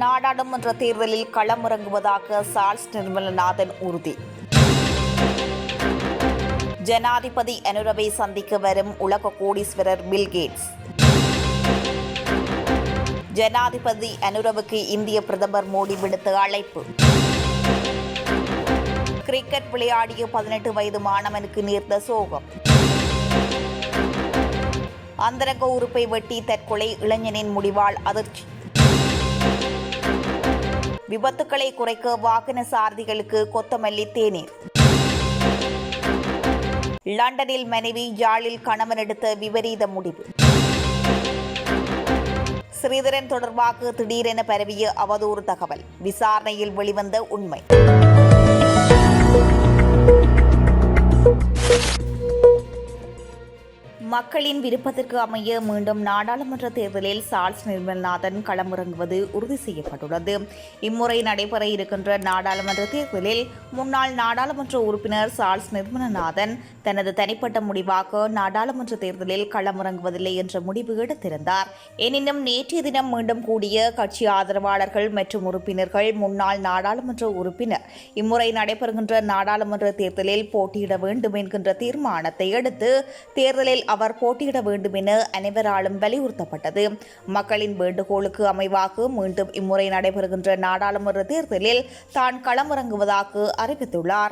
நாடாளுமன்ற தேர்தலில் களமிறங்குவதாக சார்ஸ் நிர்மலநாதன் உறுதி. ஜனாதிபதி அனுரவை சந்திக்க வரும் உலக கோடீஸ்வரர் பில் கேட்ஸ். ஜனாதிபதி அனுரவுக்கு இந்திய பிரதமர் மோடி விடுத்த அழைப்பு. கிரிக்கெட் விளையாடிய பதினெட்டு வயது மாணவனுக்கு நேர்ந்த சோகம். அந்தரங்க உறுப்பை வெட்டி தற்கொலை இளைஞனின் முடிவால் அதிர்ச்சி. விபத்துக்களை குறைக்க வாகன சாரதிகளுக்கு கொத்தமல்லி தேநீர் லண்டனில் மனைவி யாழில் கணவன் எடுத்த விபரீத முடிவு. ஸ்ரீதரன் தொடர்பாக திடீரென பரவிய அவதூறு தகவல். விசாரணையில் வெளிவந்த உண்மை. மக்களின் விருப்பத்திற்கு அமைய மீண்டும் நாடாளுமன்ற தேர்தலில் சார்ஸ் நிர்மல்நாதன் களமிறங்குவது உறுதி செய்யப்பட்டுள்ளது. இம்முறை நடைபெற இருக்கின்ற நாடாளுமன்ற தேர்தலில் முன்னாள் நாடாளுமன்ற உறுப்பினர் சார்ஸ் நிர்மலநாதன் தனது தனிப்பட்ட முடிவாக நாடாளுமன்ற தேர்தலில் களமிறங்குவதில்லை என்ற முடிவு எடுத்திருந்தார். எனினும் நேற்றைய தினம் மீண்டும் கூடிய கட்சி ஆதரவாளர்கள் மற்றும் உறுப்பினர்கள் முன்னாள் நாடாளுமன்ற உறுப்பினர் இம்முறை நடைபெறுகின்ற நாடாளுமன்ற தேர்தலில் போட்டியிட வேண்டும் என்கின்ற தீர்மானத்தை அடுத்து தேர்தலில் அவர் போட்டியிட வேண்டும் என அனைவராலும் வலியுறுத்தப்பட்டது. மக்களின் வேண்டுகோளுக்கு அமைவாக மீண்டும் இம்முறை நடைபெறுகின்ற நாடாளுமன்ற தேர்தலில் தான் களமிறங்குவதாக அறிவித்துள்ளார்.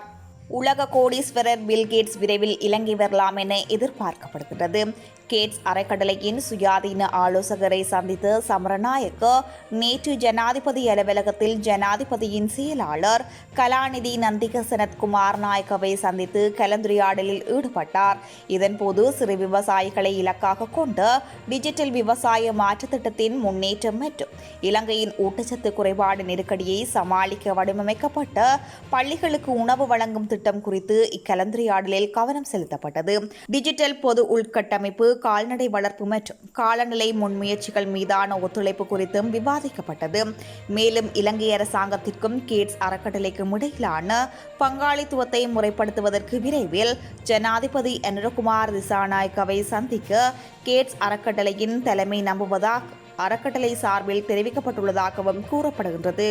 உலக கோடீஸ்வரர் பில்கேட்ஸ் விரைவில் இலங்கை வரலாம் என எதிர்பார்க்கப்படுகிறது கேட்ஸ் அறக்கட்டளையின் சுயாதீன ஆலோசகரை சந்தித்த சமரநாயக்க நேற்று ஜனாதிபதி அலுவலகத்தில் ஜனாதிபதியின் செயலாளர் கலாநிதி நந்திக சனத்குமார் நாயக்கவை சந்தித்து கலந்துரையாடலில் ஈடுபட்டார். இதன்போது சிறு விவசாயிகளை இலக்காக கொண்டு டிஜிட்டல் விவசாய மாற்றுத் திட்டத்தின் முன்னேற்றம் மற்றும் இலங்கையின் ஊட்டச்சத்து குறைபாடு நெருக்கடியை சமாளிக்க வடிவமைக்கப்பட்ட பள்ளிகளுக்கு உணவு வழங்கும் திட்டம் குறித்து இக்கலந்துரையாடலில் கவனம் செலுத்தப்பட்டது. டிஜிட்டல் பொது உள்கட்டமைப்பு கால்நடை வளர்ப்பு மற்றும் காலநிலை முன்முயற்சிகள் மீதான ஒத்துழைப்பு குறித்தும் விவாதிக்கப்பட்டது. மேலும் இலங்கை அரசாங்கத்திற்கும் கேட்ஸ் அறக்கட்டளைக்கும் இடையிலான பங்காளித்துவத்தை முறைப்படுத்துவதற்கு விரைவில் ஜனாதிபதி அனுரகுமார் திசாநாயக்கவை சந்திக்க கேட்ஸ் அறக்கட்டளையின் தலைமை நம்புவதாக அறக்கட்டளை சார்பில் தெரிவிக்கப்பட்டுள்ளதாகவும் கூறப்படுகின்றது.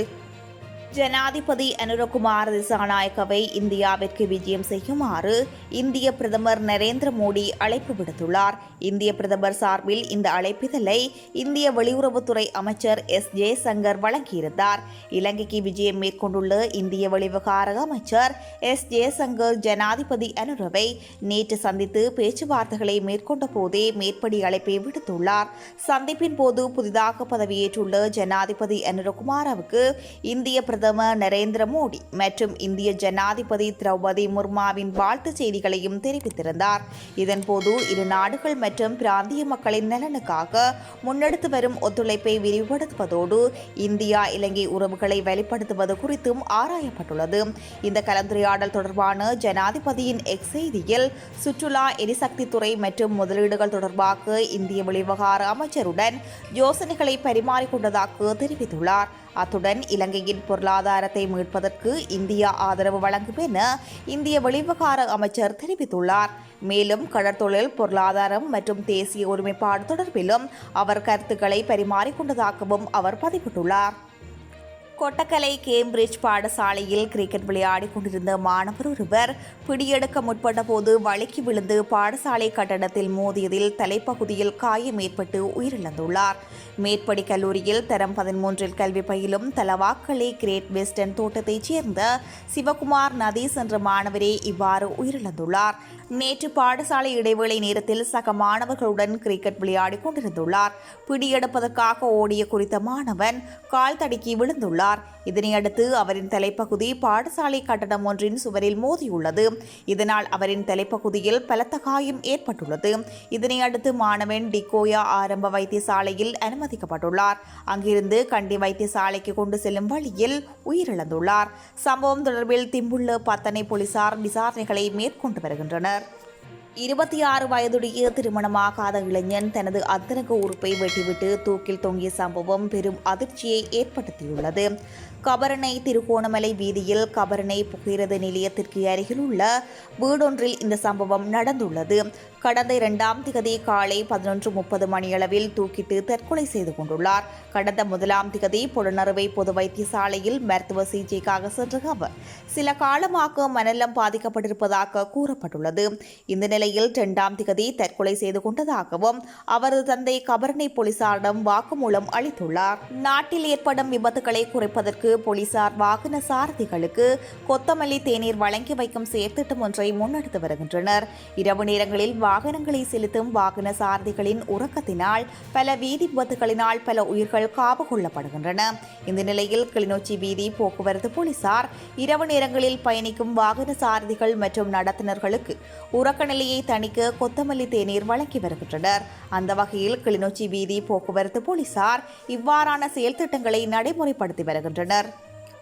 ஜனாதிபதி அனுரகுமார் திசாநாயக்கவை இந்தியாவிற்கு விஜயம் செய்யுமாறு இந்திய பிரதமர் நரேந்திர மோடி அழைப்பு விடுத்துள்ளார். இந்திய பிரதமர் சார்பில் இந்த அழைப்பிதழை இந்திய வெளியுறவுத்துறை அமைச்சர் எஸ். ஜெயசங்கர் வழங்கியிருந்தார். இலங்கைக்கு விஜயம் மேற்கொண்டுள்ள இந்திய வெளிவிவகார அமைச்சர் எஸ். ஜெயசங்கர் ஜனாதிபதி அனுரவை நேற்று சந்தித்து பேச்சுவார்த்தைகளை மேற்கொண்ட போதே மேற்படி அழைப்பை விடுத்துள்ளார். சந்திப்பின் போது புதிதாக பதவியேற்றுள்ள ஜனாதிபதி அனுரகுமாரவுக்கு இந்திய பிரதமர் நரேந்திர மோடி மற்றும் இந்திய ஜனாதிபதி திரௌபதி முர்மாவின் வாழ்த்துச் செய்திகளையும் தெரிவித்திருந்தார். இதன்போது இரு நாடுகள் மற்றும் பிராந்திய மக்களின் நலனுக்காக முன்னெடுத்து வரும் ஒத்துழைப்பை விரிவுபடுத்துவதோடு இந்தியா இலங்கை உறவுகளை வெளிப்படுத்துவது குறித்தும் ஆராயப்பட்டுள்ளது. இந்த கலந்துரையாடல் தொடர்பான ஜனாதிபதியின் எக்ஸ் செய்தியில் சுற்றுலா எரிசக்தித்துறை மற்றும் முதலீடுகள் தொடர்பாக இந்திய வெளிவகார அமைச்சருடன் யோசனைகளை பரிமாறிக்கொண்டதாக தெரிவித்துள்ளார். அத்துடன் இலங்கையின் பொருளாதாரத்தை மீட்பதற்கு இந்தியா ஆதரவு வழங்கும் என இந்திய வெளிவிவகார அமைச்சர் தெரிவித்துள்ளார். மேலும் கடற்தொழில் பொருளாதாரம் மற்றும் தேசிய ஒருமைப்பாடு தொடர்பிலும் அவர் கருத்துக்களை பரிமாறிக்கொண்டதாகவும் அவர் பதிவிட்டுள்ளார். கொட்டக்கலை கேம்பிரிட்ஜ் பாடசாலையில் கிரிக்கெட் விளையாடிக் கொண்டிருந்த மாணவர் ஒருவர் பிடியெடுக்க முற்பட்ட போது வழுக்கி விழுந்து பாடசாலை கட்டடத்தில் மோதியதில் தலைப்பகுதியில் காயம் ஏற்பட்டு உயிரிழந்துள்ளார். மேற்படி கல்லூரியில் தரம் பதிமூன்றில் கல்வி பயிலும் தலவாக்கலை கிரேட் வெஸ்டர்ன் தோட்டத்தைச் சேர்ந்த சிவகுமார் நதீஸ் என்ற மாணவரே இவ்வாறு உயிரிழந்துள்ளார். நேற்று பாடசாலை இடைவேளை நேரத்தில் சக மாணவர்களுடன் கிரிக்கெட் விளையாடிக் கொண்டிருந்துள்ளார். பிடியெடுப்பதற்காக ஓடிய குறித்த மாணவன் கால் தடுக்கி விழுந்துள்ளார். இதனையடுத்து அவரின் தலைப்பகுதி பாடசாலை கட்டடம் ஒன்றின் சுவரில் மோதியுள்ளது. இதனால் அவரின் தலைப்பகுதியில் பலத்த காயம் ஏற்பட்டுள்ளது. இதனையடுத்து மாணவன் டிகோயா ஆரம்ப வைத்தியசாலையில் அனுமதிக்கப்பட்டுள்ளார். அங்கிருந்து கண்டி வைத்தியசாலைக்கு கொண்டு செல்லும் வழியில் உயிரிழந்துள்ளார். சம்பவம் தொடர்பில் திம்புள்ள பத்தனை போலீசார் விசாரணைகளை மேற்கொண்டு வருகின்றனர். இருபத்தி ஆறு வயதுடைய திருமணமாகாத இளைஞன் தனது அத்தனக உறுப்பை வெட்டிவிட்டு தூக்கில் தொங்கிய சம்பவம் பெரும் அதிர்ச்சியை ஏற்படுத்தியுள்ளது. கபரணை திருகோணமலை வீதியில் கபரணை புகையிரத நிலையத்திற்கு அருகில் உள்ள வீடொன்றில் இந்த சம்பவம் நடந்துள்ளது. கடந்த இரண்டாம் திகதி காலை பதினொன்று முப்பது மணியளவில் தூக்கிட்டு தற்கொலை செய்து கொண்டுள்ளார். கடந்த முதலாம் திகதி புலனறுவை பொது வைத்தியசாலையில் மருத்துவ சிகிச்சைக்காக சென்ற அவர். சில காலமாக மனநலம் பாதிக்கப்பட்டிருப்பதாக கூறப்பட்டுள்ளது. இந்த நிலையில் இரண்டாம் திகதி தற்கொலை செய்து கொண்டதாகவும் அவரது தந்தை கபரணை போலீசாரிடம் வாக்குமூலம் அளித்துள்ளார். நாட்டில் ஏற்படும் விபத்துகளை குறைப்பதற்கு போலீசார் வாகன சாரதிகளுக்கு கொத்தமல்லி தேநீர் வழங்கி வைக்கும் செயற்திட்டம் ஒன்றை முன்னெடுத்து வருகின்றனர். இரவு நேரங்களில் வாகனங்களை செலுத்தும் வாகன சாரதிகளின் உறக்கத்தினால் பல வீதி விபத்துகளினால் பல உயிர்கள் காவு கொள்ளப்படுகின்றன இந்த நிலையில் கிளிநொச்சி வீதி போக்குவரத்து போலீசார் இரவு நேரங்களில் பயணிக்கும் வாகன சாரதிகள் மற்றும் நடத்துனர்களுக்கு உறக்க நிலையை தணிக்க கொத்தமல்லி தேநீர் வழங்கி வருகின்றனர். அந்த வகையில் கிளிநொச்சி வீதி போக்குவரத்து போலீசார் இவ்வாறான செயல்திட்டங்களை நடைமுறைப்படுத்தி வருகின்றனர்.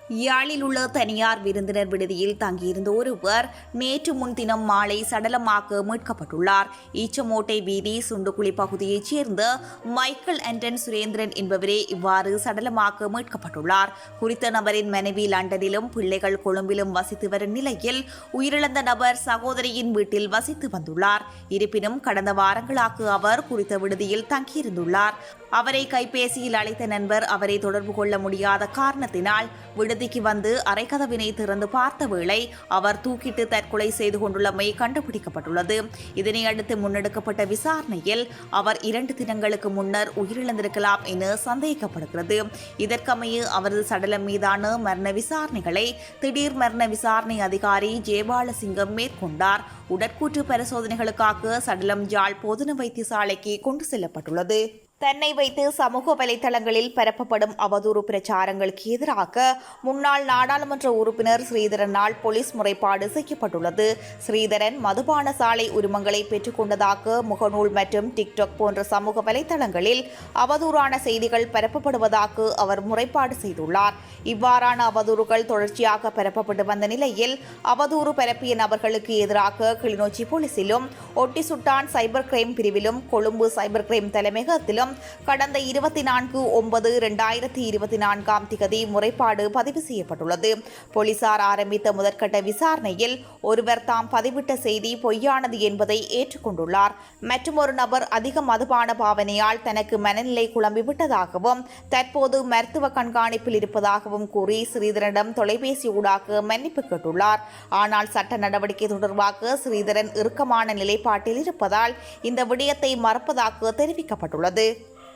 யாழில் உள்ள தனியார் விருந்தினர் விடுதியில் தங்கியிருந்த ஒருவர் நேற்று முன்தினம் மாலை சடலமாக மீட்கப்பட்டுள்ளார். ஈச்சமோட்டை வீதி சுண்டுக்குழி பகுதியைச் சேர்ந்த மைக்கேல் அண்டன் சுரேந்திரன் என்பவரே இவ்வாறு சடலமாக மீட்கப்பட்டுள்ளார். குறித்த நபரின் மனைவி லண்டனிலும் பிள்ளைகள் கொழும்பிலும் வசித்து வரும் நிலையில் உயிரிழந்த நபர் சகோதரியின் வீட்டில் வசித்து வந்துள்ளார். இருப்பினும் கடந்த வாரங்களாக அவர் குறித்த விடுதியில் தங்கியிருந்துள்ளார். அவரை கைபேசியில் அழைத்த நண்பர் அவரை தொடர்பு கொள்ள முடியாத காரணத்தினால் விடுதிக்கு வந்து அரைக்கதவினை திறந்து பார்த்த வேளை அவர் தூக்கிட்டு தற்கொலை செய்து கொண்டுள்ளமை கண்டுபிடிக்கப்பட்டுள்ளது. இதனையடுத்து முன்னெடுக்கப்பட்ட விசாரணையில் அவர் இரண்டு தினங்களுக்கு முன்னர் உயிரிழந்திருக்கலாம் என சந்தேகிக்கப்படுகிறது இதற்கமைய அவரது சடலம் மீதான மரண விசாரணைகளை திடீர் மரண விசாரணை அதிகாரி ஜெயபாலசிங்கம் மேற்கொண்டார். உடற்கூற்று பரிசோதனைகளுக்காக சடலம் ஜாழ் பொதுன வைத்தியசாலைக்கு கொண்டு செல்லப்பட்டுள்ளது. தன்னை வைத்து சமூக வலைதளங்களில் பரப்பப்படும் அவதூறு பிரச்சாரங்களுக்கு எதிராக முன்னாள் நாடாளுமன்ற உறுப்பினர் ஸ்ரீதரனால் போலீஸ் முறைப்பாடு செய்யப்பட்டுள்ளது. ஸ்ரீதரன் மதுபான சாலை உரிமங்களை பெற்றுக்கொண்டதாக முகநூல் மற்றும் டிக்டாக் போன்ற சமூக வலைதளங்களில் அவதூறான செய்திகள் பரப்பப்படுவதாக அவர் முறைப்பாடு செய்துள்ளார். இவ்வாறான அவதூறுகள் தொடர்ச்சியாக பரப்பப்பட்டு வந்த நிலையில் அவதூறு பரப்பிய நபர்களுக்கு எதிராக கிளிநொச்சி போலீசிலும் ஒட்டி சுட்டான் சைபர் கிரைம் பிரிவிலும் கொழும்பு சைபர் கிரைம் தலைமையகத்திலும் கடந்த இருபத்தி நான்கு ஒன்பது இரண்டாயிரத்தி இருபத்தி நான்காம் திகதி முறைப்பாடு பதிவு செய்யப்பட்டுள்ளது. போலீசார் ஆரம்பித்த முதற்கட்ட விசாரணையில் ஒருவர் தாம் பதிவிட்ட செய்தி பொய்யானது என்பதை ஏற்றுக்கொண்டுள்ளார். மற்றொரு நபர் அதிக மதுபான பாவனையால் தனக்கு மனநிலை குழம்பிவிட்டதாகவும் தற்போது மருத்துவ கண்காணிப்பில் இருப்பதாகவும் கூறி ஸ்ரீதரனிடம் தொலைபேசி ஊடாக மன்னிப்பு கேட்டுள்ளார். ஆனால் சட்ட நடவடிக்கை தொடர்பாக ஸ்ரீதரன் இறுக்கமான நிலைப்பாட்டில் இருப்பதால் இந்த விடயத்தை மறப்பதாக தெரிவிக்கப்பட்டுள்ளது.